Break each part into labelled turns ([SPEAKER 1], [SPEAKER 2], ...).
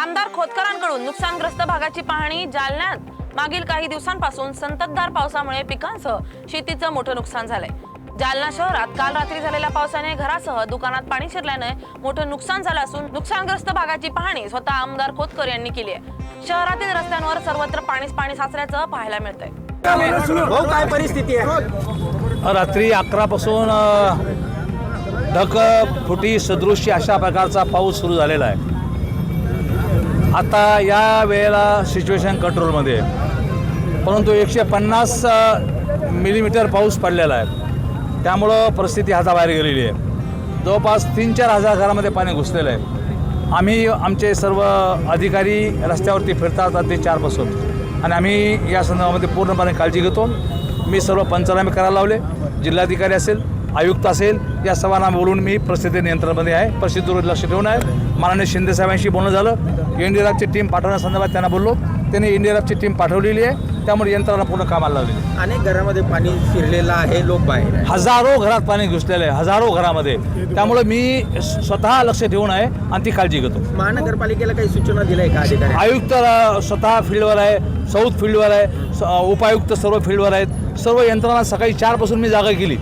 [SPEAKER 1] आमदार खोतकरांकडून नुकसानग्रस्त भागाची पाहणी जालन्यात. मागील काही दिवसांपासून संततधार पावसामुळे पिकांसह शेतीचं मोठं नुकसान झालंय. जालना शहरात काल रात्री झालेल्या पावसाने घरासह दुकानात पाणी शिरल्याने मोठं नुकसान झालं असून नुकसानग्रस्त भागाची पाहणी स्वतः आमदार खोतकर यांनी केली आहे. शहरातील रस्त्यांवर सर्वत्र पाणीच पाणी साचल्याचं पाहायला मिळतंय.
[SPEAKER 2] भाऊ काय परिस्थिती आहे?
[SPEAKER 3] रात्री अकरापासून अ, ढग फुटी सदृश्य अशा प्रकारचा पाऊस सुरू झालेला आहे. आता या वेळेला सिच्युएशन कंट्रोलमध्ये आहे. परंतु एकशे पन्नास मिलीमीटर पाऊस पडलेला आहे. त्यामुळं परिस्थिती हाताबाहेर गेलेली आहे. जवळपास तीन चार हजार घरामध्ये पाणी घुसलेलं आहे. आम्ही आमचे सर्व अधिकारी रस्त्यावरती फिरतात ते चारपासून. आणि आम्ही या संदर्भामध्ये पूर्णपणे काळजी घेतो. मी सर्व पंचनामे करायला लावले. जिल्हाधिकारी असेल आयुक्त असेल या सर्वांना बोलून मी परिस्थिती नियंत्रणामध्ये आहे परिस्थितीवर लक्ष ठेवून आहे. माननीय शिंदे साहेबांशी बोलणं झालं. एनडीआरएफची टीम पाठवण्यासंदर्भात त्यांना बोललो. त्यांनी एनडीआरएफची टीम पाठवलेली आहे. त्यामुळे यंत्रणा पूर्ण कामाला लावलेली.
[SPEAKER 2] अनेक घरामध्ये पाणी शिरलेलं आहे लोक बाहेर आहे
[SPEAKER 3] हजारो घरात पाणी घुसलेलं आहे हजारो घरामध्ये. त्यामुळे मी स्वतः लक्ष ठेवून आहे आणि ती काळजी घेतो.
[SPEAKER 2] महानगरपालिकेला काही सूचना दिल्या आहे का अधिकारी
[SPEAKER 3] आयुक्त अ, स्वतः फील्डवर आहे साऊथ फील्डवर आहे स- अ, उपायुक्त सर्व फील्डवर आहेत. सर्व यंत्रणा सकाळी चारपासून मी जागा केली.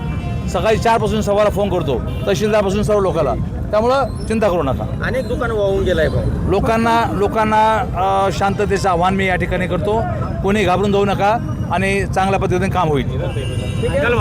[SPEAKER 3] सकाळी चारपासून सव्वाला फोन करतो. तहसीलदारपासून सर्व लोकांना त्यामुळं चिंता करू नका.
[SPEAKER 2] अनेक दुकान वाहून गेलाय भाऊ.
[SPEAKER 3] लोकांना लोकांना शांततेचं आव्हान मी या ठिकाणी करतो. कोणी घाबरून जाऊ नका आणि चांगल्या पद्धतीने काम होईल.